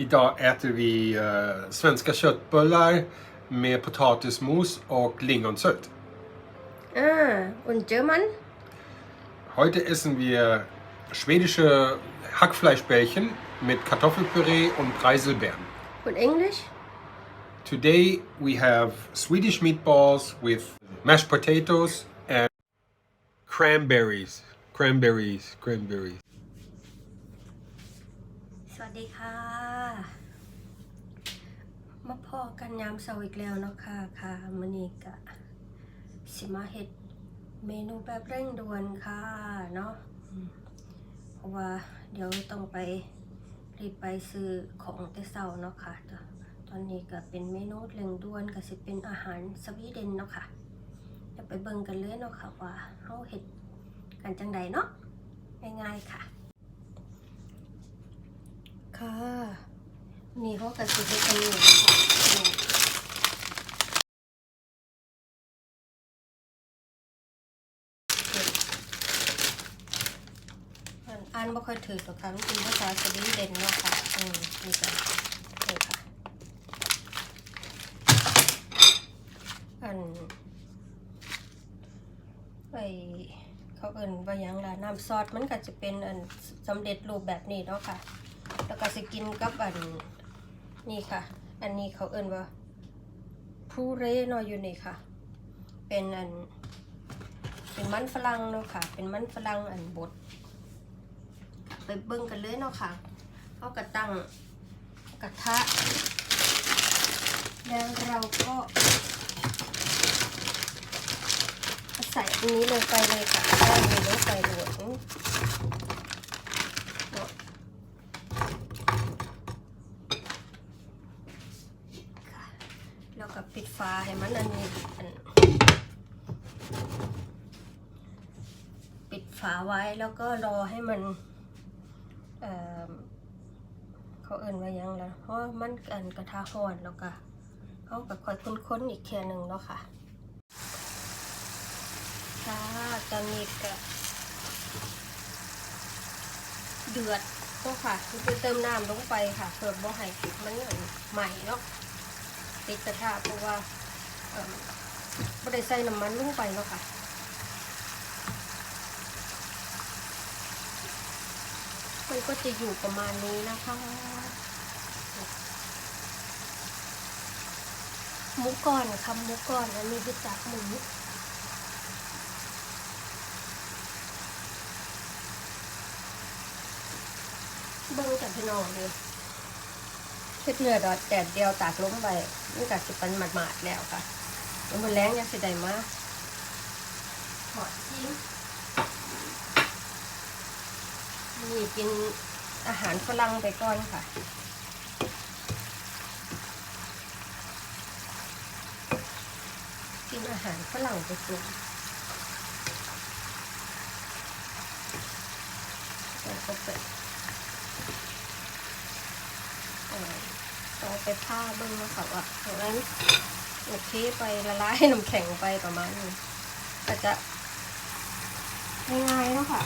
Idag äter vi eh, svenska köttbullar med potatismos och lingonsylt. Ah, und German? Heute essen wir schwedische Hackfleischbällchen mit Kartoffelpüree und Preiselbeeren. Und Englisch? Today we have Swedish meatballs with mashed potatoes and cranberries. Cranberries, cranberries. สวัสดีค่ะ มาพอกันยามเสาร์อีกแล้วเนาะค่ะค่ะมื้อนี้กะสิมาเฮ็ดเมนูแบบเร่งด่วนค่ะเนาะเพราะว่าเดี๋ยวต้องไปรีบไปซื้อของแต่เช้าเนาะค่ะตตอนนี้ก็เป็นเมนูเร่งด่วนก็สิเป็นอาหารสวีเดนเนาะค่ะเดี๋ยวไปเบิ่งกันเลยเนาะค่ะว่าเฮาเฮ็ดกันจังใดเนาะง่ายๆค่ะ ค่ะนี่เขาก็สิเฮ็ดกันอยู่นะคะอ่านบ่ค่อยถือหรอกค่ะมันเป็นภาษาสวีเดนเนาะค่ะอืมนี่จ้ะนี่ค่ะอันไอเขาเอิ้นว่าหยังล่ะน้ำซอสมันก็จะเป็นอันสำเร็จรูปแบบนี้เนาะค่ะ ก็สิกินกับอันนี่ค่ะ อันนี้เขาเอิ้นว่าพูเรนาะอยู่นี่ค่ะ เป็นอัน เป็นมันฝรั่งเนาะค่ะ เป็นมันฝรั่งอันบด ไปเบิ่งกันเลยเนาะค่ะเอากระตั้งกระทะ แล้วเราก็ใส่อันนี้ลงไปเลยค่ะได้เลยลงไปหลวงเนาะ ค่ะแล้วก็ปิดฝาให้มันอันนี้อันปิด ฝาไว้แล้วก็รอให้มันเเขาเอิ่นไว่าหยังแล่ะเพราะมันอันกระทะร้อนแล้วก็เขาก็ค่อยค้นๆอีกแค่หนึ่งเนาะค่ะค่ะตอนนี้ก็เดือดเนาะค่ะคือเติมน้ำลงไปค่ะเพื่อบ่ให้มันอันใหม่เนาะติดกระทะเพราะว่าไม่ได้ใส่น้ำมันลงไปเนาะค่ะ มัน ก็จะอยู่ประมาณนี้นะคะ หมูก่อนค่ะหมูก่อนอันนี้คือจากหมูเบิ้งจากพี่น้องเลยเฮ็ดเนื้อดอดแดดเดียวตากล้มไปมันก็สิปันหมาดๆแล้วค่ะมันแรงยังสิได้มาถอดทิ้ง นี่กินอาหารฝรั่งไปก่อนค่ะกินอาหารฝรั่งไปก่อนแล้วก็เปิดต่อไปผ้าเบิ้งมาค่ะว่าตรงนั้นโอเคไปละลายน้ำแข็งไปประมาณนี้ก็จะง่ายๆนาะค่ะ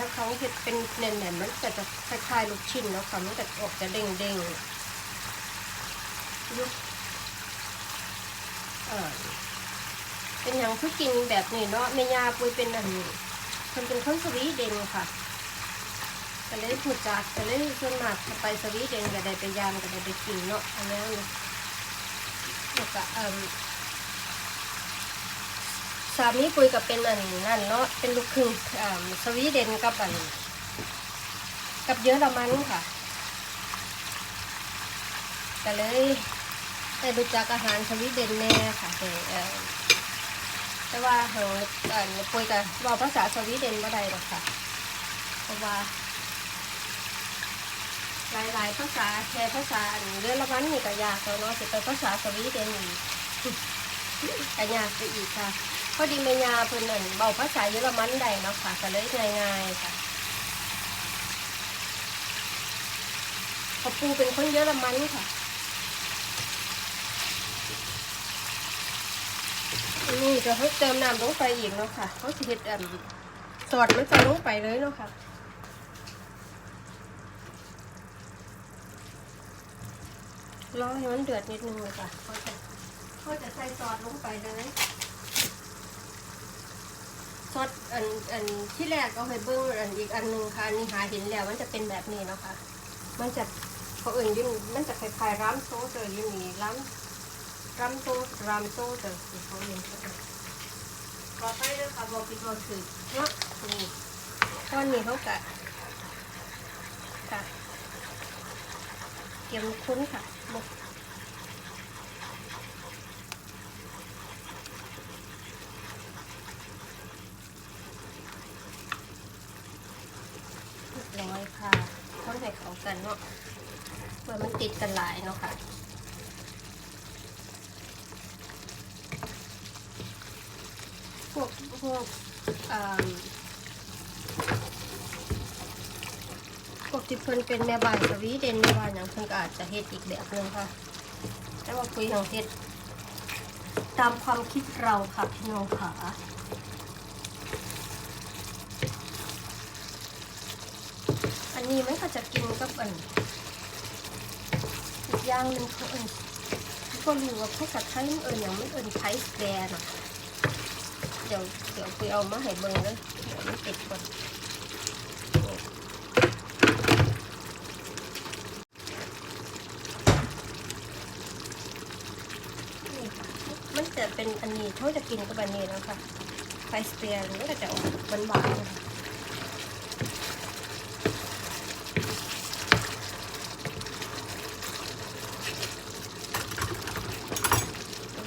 ถ้าเขาเห็ดเป็นแน่นๆมันก็จะคล้ายๆลูกชิ้นเนาะค่ะมันก็ออกจะเด้งๆยุกเออเป็นอย่างคือกินแบบนี้เนาะแม่ยาปุยเป็นอันนี้คนเป็นคนสวีเดนค่ะก็เลยพูดจากก็เลยส่วนมากไปสวีเดนก็ได้ไปยามก็ได้ไปกินเนาะอันนี้เนาะแล้วก็เอ่มสามีปุยก็เป็นอันนั่นเนาะเป็นลูกครึ่งสวีเดนกับอันกับเยอรมันค่ะก็เลยได้รู้จักอาหารสวีเดนแน่ค่ะแต่แต่ว่าเฮาเอ่อปุยกับเว่าภาษาสวีเดนบ่ได้หรอกค่ะเพราะว่าหลายๆภาษาแค่ภาษาอันเยอรมันนี่ก็ยากแล้วเนาะสิเป็นภาษาสวีเดนอีกก็ยากไปอีกค่ะ อดีแม่ยาเพิ่นนั่นเว้าภาษาเยอรมันได้เนาะค่ะก็เลยง่ายๆค่ะเพอปูเป็นคนเยอรมันค่ะอันนี้จะให้เติมน้ำลงไปอีกเนาะค่ะเขาสิเฮ็ดอันสอดมันใส่ลงไปเลยเนาะค่ะรอให้มันเดือดนิดนึงเลยค่ะเขาจะเขาจะใส่ซอสลงไปเลย ซอสอันอันที่แรกเอาไปเบิ้งอันอีกอันหนึ่งค่ะอันนี้หาเห็นแล้วมันจะเป็นแบบนี้เนาะค่ะมันจะเขาเอื่นยุ่นมันจะคล้ายๆร้ามโซ่เจอยุ่นี่ร้ามร้ามโซ่รามโซ่เจอที่เขาเรียนต่อไปเลยค่ะบอกผิดบอกถูกเนาะนี่ก้อนนี้เขากะค่ะเตรียมคุ้นค่ะบก เรียบร้อยค่ะคนให้เขา กันเนาะเมื่อมันติดกันหลายเนาะค่ะพวกพวกอ่าพวกที่เพิ่นเป็นแม่บ้านสวีเดนแม่บ้านอย่างเพิ่นก็อาจจะเฮ็ดอีกแบบนึงค่ะ แต่ว่าคุยของเฮ็ดตามความคิดเราค่ะพี่น้องค่ะ นนี้มันก็จะกินกับอันอีกอย่างหนึ่งเขาเอินก็รู้ว่าภาษาไทยมันเอินอย่างมันเอินไทยสแกนะเดี๋ยวเดี๋ยวไปเอามาให้เบิ่งเลยเดี๋ยวมันติดก่อนนี่ค่ะมันจะเป็นอันนี้เขาจะกินกับอันนี้แล้วค่ะไทยสแกนมันก็จะออกหวานๆนะคะ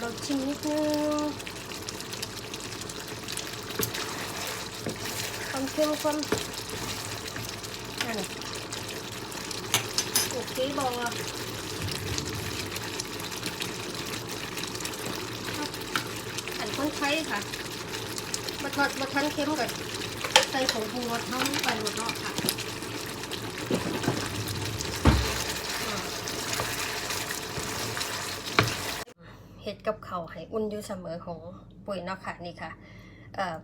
เราชิมนิดนึง ความเค็มความนั่นโอเคบอกอะอันคนใช้ค่ะมาทอดมาทันเค็มกับใส่ผงปรุงรสเท่านี้ไปหมดเนาะค่ะอ่า เฮ็ด กับเขาให้อุ่นอยู่เสมอของปุ๋ยเนาะค่ะนี่ค่ะเอ่อ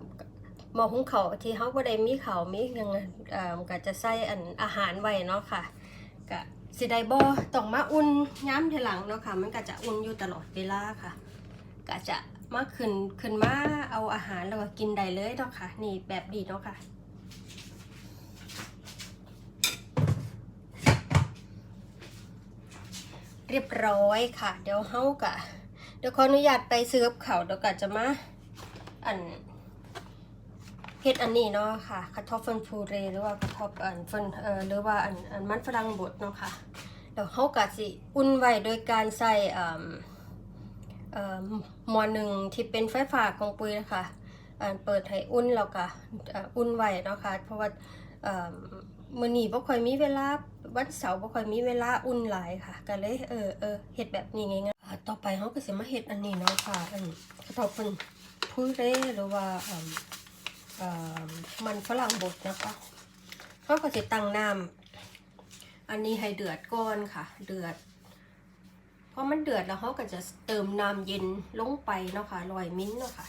หมอหุงเขาที่เฮาบ่ได้มีเขามียังก็จะใส่อันอาหารไว้เนาะค่ะก็สิได้บ่ต้องมาอุ่นย้ำทีหลังเนาะค่ะ มันก็จะอุ่นอยู่ตลอดเวลาค่ะก็จะมาขึ้นขึ้นมาเอาอาหารแล้วก็กินได้เลยเนาะค่ะ นี่แบบดีเนาะค่ะเรียบร้อยค่ะ เดี๋ยวเฮากะ เดี๋ยวขออนุญาตไปซื้อกับเขาเดี๋ยวก็จะมาอันเฮ็ดอันนี้เนาะค่ะกระทบเฟนพูเรหรือว่ากระทบอันเฟินเอ่อหรือว่าอันอันมันฝรั่งบดเนาะค่ะเดี๋ยวเฮากะสิอุ่นไว้โดยการใส่อ่อเอ่อมอหนึ่งที่เป็นไฟฟ้าของปุ้ยนะคะอันเปิดให้อุ่นแล้วก็อุ่นไว้เนาะค่ะเพราะว่าเอ่อมื้อนี้บ่ค่อยมีเวลาวันเสาร์บ่ค่อยมีเวลาอุ่นหลายค่ะก็เลยเออเออเฮ็ดแบบนี้ง่าย ต่อไปเขาก็สิมาเห็ดอันนี้เนาะค่ะอันกระทาเป็นพูเร่หรือว่ามันฝรั่งบดนะคะเขาก็สิตั้งน้ำอันนี้ให้เดือดก่อนค่ะ เดือดพอมันเดือดแล้วเขาก็จะเติมน้ำเย็นลงไปเนาะค่ะลอยมิ้นเนาะคะค่ะ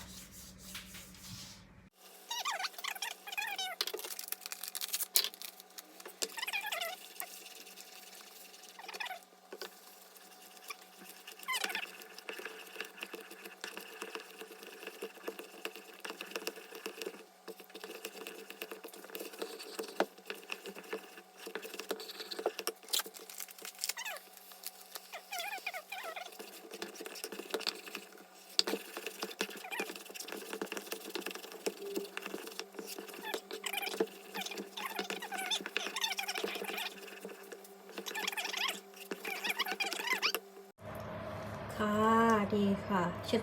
ีค่ะชุด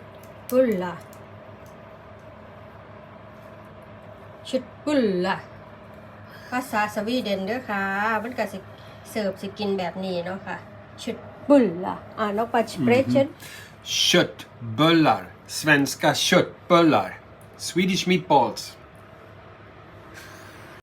บุลล่ะชุดบุลล่ะภาษาสวีเดนด้วยค่ะ มันก็สิเสิร์ฟสิกินแบบนี้เนาะค่ะชุดบุลล่ะอ่านออกไปสเปรช Köttbullar. Svenska köttbullar. Swedish meatballs.